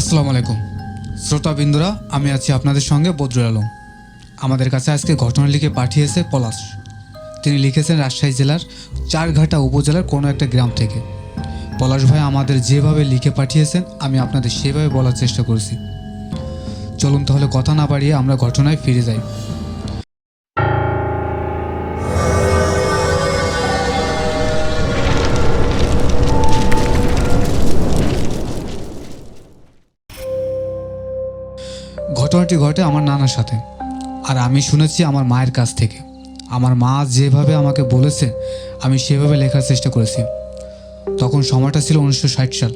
আসসালামু আলাইকুম। শ্রোতা বিন্দুরা আমি আছি আপনাদের সঙ্গে বদরুল আলম। আমাদের কাছে আজকে ঘটনা লিখে পাঠিয়েছে পলাশ। তিনি লিখেছেন, রাজশাহী জেলার চারঘাটা উপজেলার কোনো একটা গ্রাম থেকে। পলাশ ভাই আমাদের যেভাবে লিখে পাঠিয়েছেন, আমি আপনাদের সেভাবে বলার চেষ্টা করছি। চলুন তাহলে কথা না বাড়িয়ে আমরা ঘটনায় ফিরে যাই। ঘটনাটি ঘটে আমার নানার সাথে। আর আমি শুনেছি আমার মায়ের কাছ থেকে। আমার মা যেভাবে আমাকে বলেছে, আমি সেভাবে লেখার চেষ্টা করেছি। তখন সময়টা ছিল উনিশশো ষাট সাল।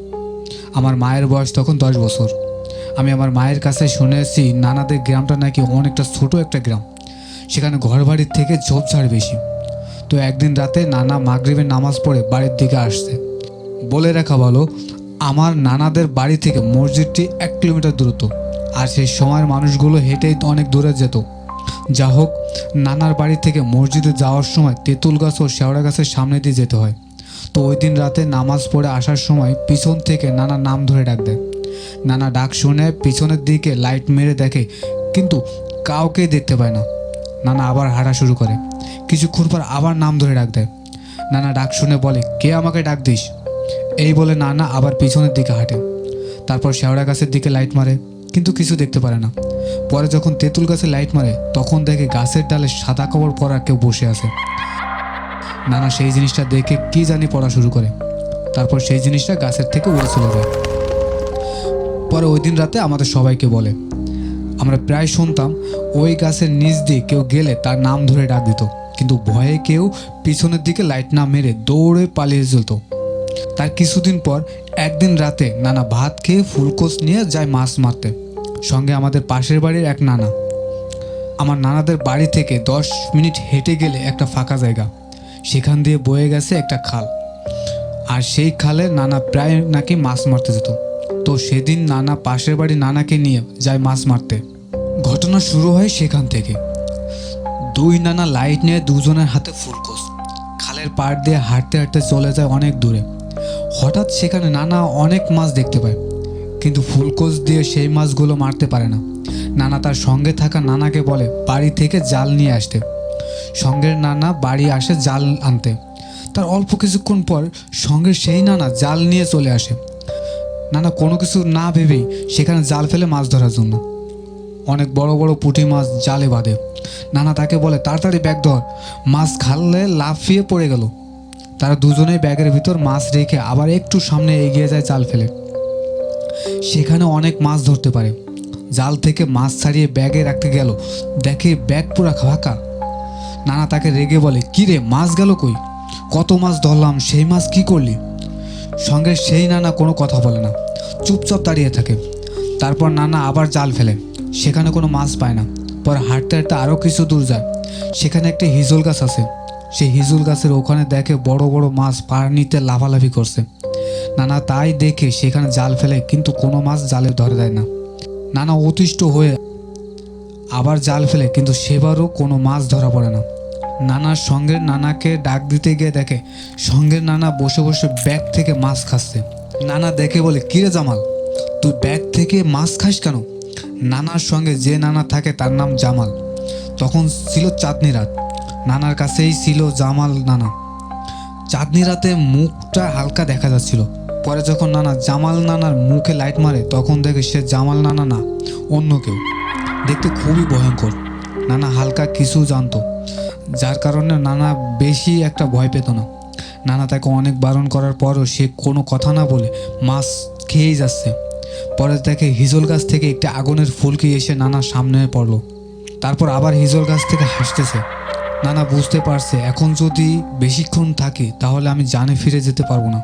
আমার মায়ের বয়স তখন দশ বছর। আমি আমার মায়ের কাছে শুনেছি নানাদের গ্রামটা নাকি অনেকটা ছোট একটা গ্রাম। সেখানে ঘর বাড়ির থেকে ঝোপঝাড় বেশি। তো একদিন রাতে নানা মাগরিবের নামাজ পড়ে বাড়ির দিকে আসছে। বলে রাখা ভালো, আমার নানাদের বাড়ি থেকে মসজিদটি এক কিলোমিটার দূরত্ব। আর সেই সময়ের মানুষগুলো হেঁটেই অনেক দূরে যেত। যা হোক, নানার বাড়ি থেকে মসজিদে যাওয়ার সময় তেঁতুল গাছ ও শেওড়া গাছের সামনে দিয়ে যেতে হয়। তো ওই দিন রাতে নামাজ পড়ে আসার সময় পিছন থেকে নানা নাম ধরে ডাক দেয়। নানা ডাক শুনে পিছনের দিকে লাইট মেরে দেখে, কিন্তু কাউকেই দেখতে পায় না। নানা আবার হাঁটা শুরু করে। কিছুক্ষণ পর আবার নাম ধরে ডাক দেয়। নানা ডাক শুনে বলে, কে আমাকে ডাক দিস? এই বলে নানা আবার পিছনের দিকে হাঁটে। তারপর শেওড়া গাছের দিকে লাইট মারে। কিন্তু কিছু দেখতে পারে না। পরে যখন তেঁতুল গাছে লাইট মারে, তখন দেখে গাছের ডালে সাদা কাপড় পরা কেউ বসে আছে। নানা সেই জিনিসটা দেখে কি জানি পড়া শুরু করে। তারপর সেই জিনিসটা গাছের থেকে উড়ে চলে যায়। পরে ওই দিন রাতে আমাদের সবাইকে বলে, আমরা প্রায় শুনতাম ওই গাছের নিচ দিয়ে কেউ গেলে তার নাম ধরে ডাক দিত। কিন্তু ভয়ে কেউ পিছনের দিকে লাইট না মেরে দৌড়ে পালিয়ে চলত। তার কিছুদিন পর একদিন রাতে নানা ভাত খেয়ে ফুলকোস নিয়ে যায় মাছ মারতে। সঙ্গে আমাদের পাশের বাড়ির এক নানা। আমার নানাদের বাড়ি থেকে দশ মিনিট হেঁটে গেলে একটা ফাঁকা জায়গা। সেখান দিয়ে বয়ে গেছে একটা খাল। আর সেই খালে নানা প্রায় নাকি মাছ মারতে যেত। তো সেদিন নানা পাশের বাড়ি নানাকে নিয়ে যায় মাছ মারতে। ঘটনা শুরু হয় সেখান থেকে। দুই নানা লাইট নিয়ে দুজনের হাতে ফুলকোস খালের পাড় দিয়ে হাঁটতে হাঁটতে চলে যায় অনেক দূরে। হঠাৎ সেখানে নানা অনেক মাছ দেখতে পায়। কিন্তু ফুলকোস দিয়ে সেই মাছগুলো মারতে পারে না। নানা তার সঙ্গে থাকা নানাকে বলে, বাড়ি থেকে জাল নিয়ে আসতে। সঙ্গের নানা বাড়ি আসে জাল আনতে। তার অল্প কিছুক্ষণ পর সঙ্গে সেই নানা জাল নিয়ে চলে আসে। নানা কোনো কিছু না ভেবেই সেখানে জাল ফেলে মাছ ধরার জন্য। অনেক বড় বড় পুঁটি মাছ জালে বাঁধে। নানা তাকে বলে, তাড়াতাড়ি ব্যাগ ধর। মাছ খাললে লাফিয়ে পড়ে গেল। তারা দুজনেই ব্যাগের ভিতর মাছ রেখে আবার একটু সামনে এগিয়ে যায় জাল ফেলে। সেখানে অনেক মাছ ধরতে পারে। জাল থেকে মাছ ছাড়িয়ে ব্যাগে রাখতে গেল। দেখে ব্যাগ পুরা ফাঁকা। নানা তাকে রেগে বলে, কি রে, মাছ গেল কই? কত মাছ ধরলাম, সেই মাছ কি করলি? সঙ্গে সেই নানা কোনো কথা বলে না। চুপচাপ দাঁড়িয়ে থাকে। তারপর নানা আবার জাল ফেলে। সেখানে কোনো মাছ পায় না। পর হাঁটতে হাঁটতে আরও কিছু দূর যায়। সেখানে একটা হিজল গাছ আছে। সেই হিজুল গাছের ওখানে দেখে বড় বড় মাছ পার নিতে লাফালাফি করছে। নানা তাই দেখে সেখানে জাল ফেলে, কিন্তু কোনো মাছ জালে ধরে দেয় না। নানা অতিষ্ঠ হয়ে আবার জাল ফেলে, কিন্তু সেবারও কোনো মাছ ধরা পড়ে না। নানার সঙ্গে নানাকে ডাক দিতে গিয়ে দেখে, সঙ্গে নানা বসে বসে ব্যাগ থেকে মাছ খাচ্ছে। নানা দেখে বলে, কিরে জামাল, তুই ব্যাগ থেকে মাছ খাস কেন? নানার সঙ্গে যে নানা থাকে তার নাম জামাল। তখন ছিল চাঁদনি রাত। নানার কাছেই ছিল জামাল নানা। চাঁদনি রাতে মুখটা হালকা দেখা যাচ্ছিল। পরে যখন নানা জামাল নানার মুখে লাইট মারে, তখন দেখে সে জামাল নানা না, অন্য কেউ। দেখতে খুবই ভয়ঙ্কর। নানা হালকা কিছু জানতো। যার কারণে নানা বেশি একটা ভয় পেত না। নানা তাকে অনেক বারণ করার পরও সে কোনো কথা না বলে মাছ খেয়েই যাচ্ছে। পরে দেখে হিজল গাছ থেকে একটি আগুনের ফুলকি এসে নানার সামনে পড়ল। তারপর আবার হিজল গাছ থেকে হাসতেছে। নানা বুঝতে পারছে, এখন যদি বেশিক্ষণ থাকি, তাহলে আমি জানে ফিরে যেতে পারব না।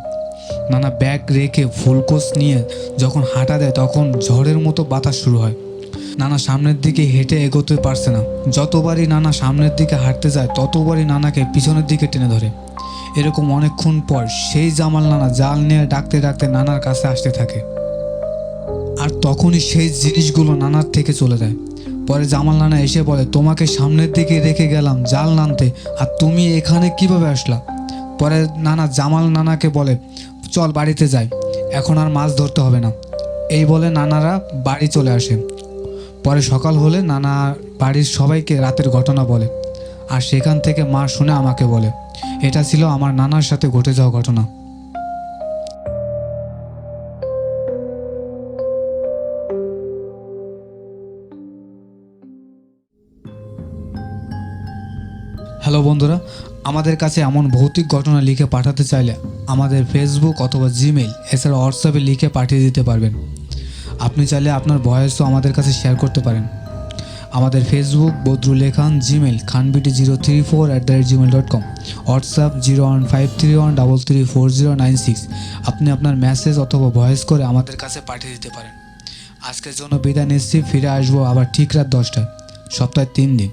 নানা ব্যাগ রেখে ফুলকোস নিয়ে যখন হাঁটা দেয়, তখন ঝড়ের মতো বাতাস শুরু হয়। নানা সামনের দিকে হেঁটে এগোতে পারছে না। যতবারই নানা সামনের দিকে হাঁটতে যায়, ততবারই নানাকে পিছনের দিকে টেনে ধরে। এরকম অনেকক্ষণ পর সেই জামাল নানা জাল নিয়ে ডাকতে ডাকতে নানার কাছে আসতে থাকে। আর তখনই সেই জিনিসগুলো নানার থেকে চলে যায়। পরে জামাল নানা এসে বলে, তোমাকে সামনের দিকে রেখে গেলাম জাল নানতে আর তুমি এখানে কীভাবে আসলা? পরে নানা জামাল নানাকে বলে, চল বাড়িতে যাই, এখন আর মাছ ধরতে হবে না। এই বলে নানারা বাড়ি চলে আসে। পরে সকাল হলে নানা বাড়ির সবাইকে রাতের ঘটনা বলে, আর সেখান থেকে মা শুনে আমাকে বলে, এটা ছিল আমার নানার সাথে ঘটে যাওয়া ঘটনা। হ্যালো বন্ধুরা, আমাদের কাছে এমন ভৌতিক ঘটনা লিখে পাঠাতে চাইলে আমাদের ফেসবুক অথবা জিমেল এছাড়া হোয়াটসঅ্যাপে লিখে পাঠিয়ে দিতে পারবেন। আপনি চাইলে আপনার ভয়েসও আমাদের কাছে শেয়ার করতে পারেন। আমাদের ফেসবুক বদরুল লেখান Gmail খানবিটি zero three four at the rate Gmail dot com WhatsApp zero one five three one double three four zero nine six আপনি আপনার মেসেজ অথবা ভয়েস করে আমাদের কাছে পাঠিয়ে দিতে পারেন। আজকের জন্য বিদায় নিচ্ছি, ফিরে আসব আবার ঠিক রাত দশটায়, সপ্তাহে তিন দিন।